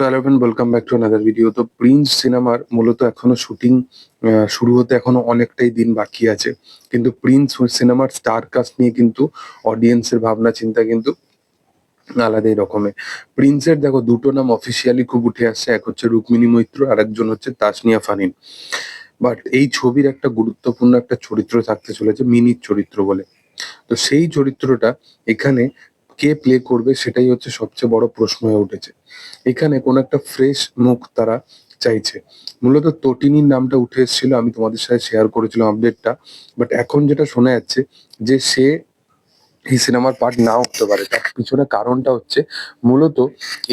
Friend welcome back to another video তো Prince সিনেমার মূলত এখনও শুটিং শুরু হতে এখনও অনেকটাই দিন বাকি আছে। কিন্তু প্রিন্স সিনেমার স্টার কাস্ট নিয়ে কিন্তু অডিয়েন্সের ভাবনা, চিন্তা কিন্তু আলাদাই রকমের। প্রিন্সের দেখো, দুটো নাম অফিসিয়ালি খুব উঠে আসছে। এক হচ্ছে রুক্মিণী মৈত্র, আর একজন হচ্ছে তাসনিয়া ফারিন। বাট এই ছবির একটা গুরুত্বপূর্ণ একটা চরিত্র থাকতে চলেছে, মিনির চরিত্র বলে। তো সেই চরিত্রটা এখানে কে প্লে করবে সেটাই হচ্ছে সবচেয়ে বড় প্রশ্ন হয়ে উঠেছে। এখানে কোনো একটা ফ্রেশ মুখ তারা চাইছে। মূলত তটিনীর নামটা উঠে এসেছিল, আমি তোমাদের সাথে শেয়ার করেছিলাম আপডেটটা বাট এখন যেটা শোনা যাচ্ছে যে সে এই সিনেমার পার্ট নাও হতে পারে। তার পিছনে কারণটা হচ্ছে মূলত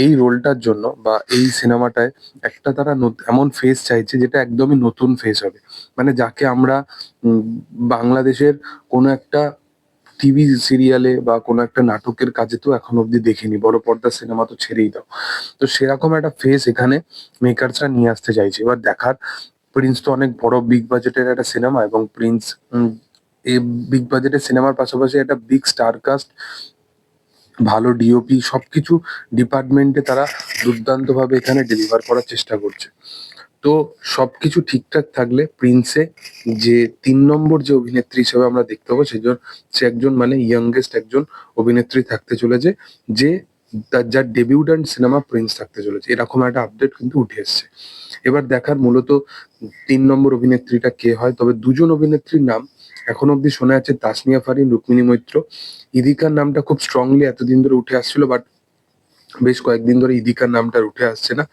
এই রোলটার জন্য বা এই সিনেমাটায় একটা তারা এমন ফেস চাইছে যেটা একদমই নতুন ফেস হবে। মানে যাকে আমরা বাংলাদেশের কোনো একটা টিভি সিরিয়ালে বা কোনো একটা নাটকের কাজে তো এখন অব্দি দেখিনি। বড় পর্দার সিনেমা তো ছেড়েই দাও। তো সেরকম একটা ফেস এখানে মেকারসরা নিয়ে আসতে চাইছে। এবার দেখার প্রিন্স তো অনেক বড় বিগ বাজেটের একটা সিনেমা এবং প্রিন্স এই বিগ বাজেটের সিনেমার পাশাপাশি একটা বিগ স্টার কাস্ট ভালো ডিওপি সবকিছু ডিপার্টমেন্টে তারা দুর্দান্ত ভাবে এখানে ডেলিভার করার চেষ্টা করছে। তো সবকিছু ঠিকঠাক থাকলে প্রিন্সে যে তিন নম্বর যে অভিনেত্রী হিসেবে আমরা দেখতে পাবো, সেজন সে একজন মানে ইয়াংগেস্ট একজন অভিনেত্রী থাকতে চলেছে, যে তার যার ডেবিউডেন্ট সিনেমা প্রিন্স থাকতে চলেছে। এরকম একটা আপডেট কিন্তু উঠে এসছে। এবার দেখার মূলত তিন নম্বর অভিনেত্রীটা কে হয়, তবে দুজন অভিনেত্রীর নাম এখন অব্দি শোনা যাচ্ছে, তাসনিয়া ফারিন, রুক্মিণী মৈত্র। ইদিকার নামটা খুব স্ট্রংলি এতদিন ধরে উঠে আসছিল বাট বেশ কয়েকদিন ধরে ইদিকার নামটা উঠে আসছে না।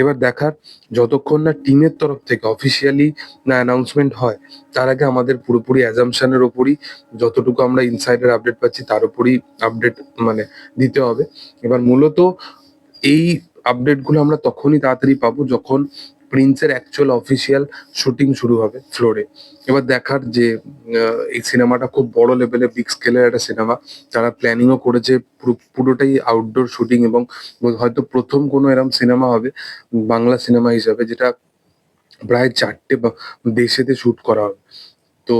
এবার দেখার যতক্ষণ না টিমের তরফ থেকে অফিসিয়ালি না অ্যানাউন্সমেন্ট হয়, তার আগে আমাদের পুরোপুরি অ্যাজামশনের ওপরই যতটুকু আমরা ইনসাইডের আপডেট পাচ্ছি, তার উপরই আপডেট মানে দিতে হবে। এবার মূলত এই আপডেটগুলো আমরা তখনই তাড়াতাড়ি পাবো যখন প্রিন্সের অ্যাকচুয়াল অফিসিয়াল শুটিং শুরু হবে ফ্লোরে এবার দেখার যে এই সিনেমাটা খুব বড় লেভেলে বিগ স্কেলের একটা সিনেমা তারা প্ল্যানিংও করেছে পুরোটাই আউটডোর শুটিং এবং হয়তো প্রথম কোনো এরকম সিনেমা হবে, বাংলা সিনেমা হিসাবে, যেটা প্রায় চারটে দেশেতে শুট করা হবে। তো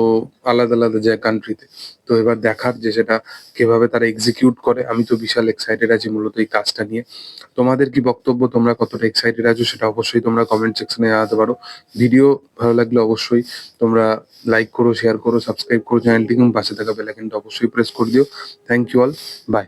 আলাদা আলাদা জায়গা কান্ট্রিতে তো। এবার দেখার যে সেটা কীভাবে তারা এক্সিকিউট করে, আমি তো বিশাল এক্সাইটেড আছি মূলত এই কাজটা নিয়ে। তোমাদের কি বক্তব্য, তোমরা কতটা এক্সাইটেড আছো সেটা অবশ্যই তোমরা কমেন্ট সেকশনে জানাতে পারো। ভিডিও ভালো লাগলে অবশ্যই তোমরা লাইক করো শেয়ার করো সাবস্ক্রাইব করো চ্যানেলটি এবং পাশে থাকা বেল আইকনটা অবশ্যই প্রেস করে দিও। Thank you all by